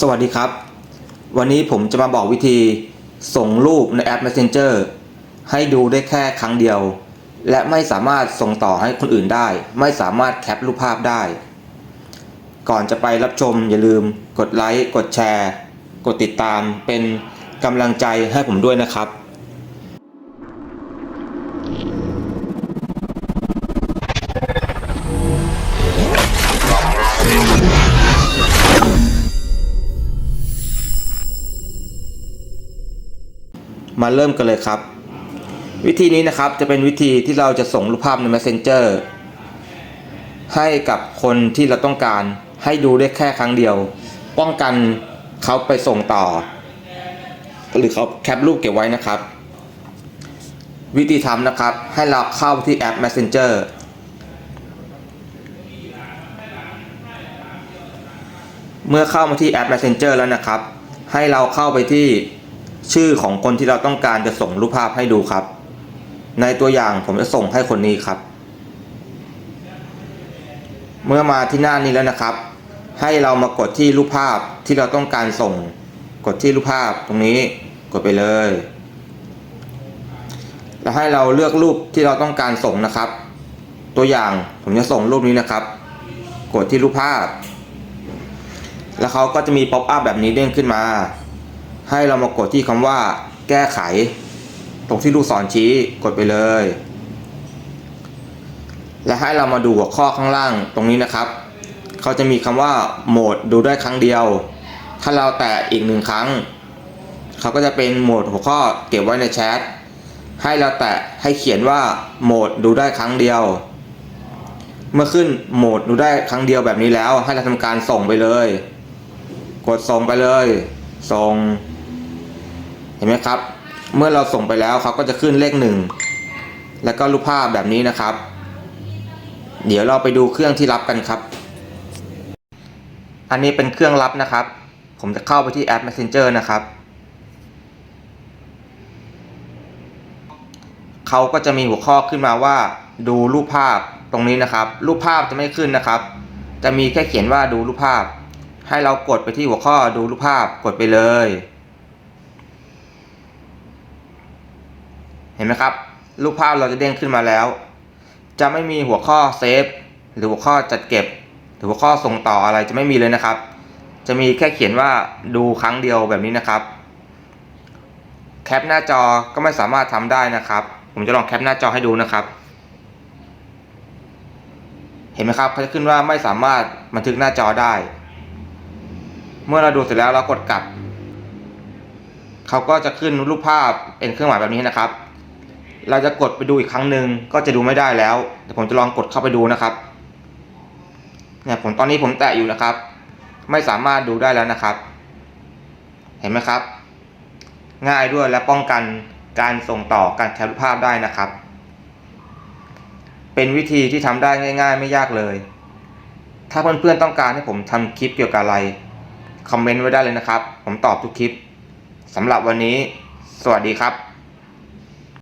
สวัสดีครับ วันนี้ผมจะมาบอกวิธีส่งรูปในแอป Messenger ให้ดูได้แค่ครั้งเดียว และไม่สามารถส่งต่อให้คนอื่นได้ ไม่สามารถแคปรูปภาพได้ ก่อนจะไปรับชมอย่าลืมกดไลค์ กดแชร์ กดติดตามเป็นกำลังใจให้ผมด้วยนะครับ มาเริ่มกันเลยครับ วิธีนี้นะครับจะเป็นวิธีที่เราจะส่งรูปภาพใน Messenger ให้กับคนที่เราต้องการให้ดูได้แค่ครั้งเดียว ป้องกันเขาไปส่งต่อ หรือเขาแคปรูปเก็บไว้นะครับ วิธีทำนะครับให้เราเข้าที่แอป Messenger เมื่อเข้ามาที่แอป Messenger แล้วนะครับ ให้เราเข้าไปที่ ชื่อของคนที่เราต้องการจะส่งรูปภาพให้ดูครับ ในตัวอย่างผมจะส่งให้คนนี้ครับ เมื่อมาที่หน้านี้แล้วนะครับ ให้เรามากดที่รูปภาพที่เราต้องการส่ง กดที่รูปภาพตรงนี้กดไปเลย แล้วให้เราเลือกรูปที่เราต้องการส่งนะครับ ตัวอย่างผมจะส่งรูปนี้นะครับ กดที่รูปภาพ แล้วเขาก็จะมีป๊อปอัพแบบนี้เด้งขึ้นมา ให้เรามากดที่คำว่าแก้ไข ตรงที่ลูกศรชี้กดไปเลย และให้เรามาดูหัวข้อข้างล่างตรงนี้นะครับ เขาจะมีคำว่าโหมดดูได้ครั้งเดียว ถ้าเราแตะอีกหนึ่งครั้ง เขาก็จะเป็นโหมดหัวข้อเก็บไว้ในแชทให้เราแตะให้เขียนว่าโหมดดูได้ครั้งเดียว เมื่อขึ้นโหมดดูได้ครั้งเดียวแบบนี้แล้ว ให้เราทำการส่งไปเลย กดส่งไปเลย ส่ง ห็นไหมครับ เมื่อเราส่งไปแล้วเขาก็จะขึ้นเลขหนึ่งแล้วก็รูปภาพแบบนี้นะครับ เดี๋ยวเราไปดูเครื่องที่รับกันครับ อันนี้เป็นเครื่องรับนะครับ ผมจะเข้าไปที่แอป Messenger นะครับเขาก็จะมีหัวข้อขึ้นมาว่า ดูรูปภาพตรงนี้นะครับ รูปภาพจะไม่ขึ้นนะครับ จะมีแค่เขียนว่าดูรูปภาพ ให้เรากดไปที่หัวข้อดูรูปภาพกดไปเลย เห็นไหมครับ รูปภาพเราจะเด้งขึ้นมาแล้ว จะไม่มีหัวข้อเซฟหรือหัวข้อจัดเก็บ หรือหัวข้อส่งต่ออะไรจะไม่มีเลยนะครับ จะมีแค่เขียนว่าดูครั้งเดียวแบบนี้นะครับ แคปหน้าจอก็ไม่สามารถทำได้นะครับ ผมจะลองแคปหน้าจอให้ดูนะครับ เห็นไหมครับเขาจะขึ้นว่าไม่สามารถบันทึกหน้าจอได้ เมื่อเราดูเสร็จแล้วเรากดกลับเขาก็จะขึ้นรูปภาพเป็นเครื่องหมายแบบนี้นะครับ เราจะกดไปดูอีกครั้งหนึ่งก็จะดูไม่ได้แล้วเดี๋ยวผมจะลองกดเข้าไปดูนะครับเนี่ยผมตอนนี้ผมแตะอยู่นะครับ ไม่สามารถดูได้แล้วนะครับ เห็นไหมครับ ง่ายด้วยและป้องกันการส่งต่อการแคปรูปภาพได้นะครับ เป็นวิธีที่ทำได้ง่ายๆ ไม่ยากเลย ถ้าเพื่อนๆต้องการให้ผมทำคลิปเกี่ยวกับอะไรคอมเมนต์ไว้ได้เลยนะครับ ผมตอบทุกคลิปสำหรับวันนี้ สวัสดีครับ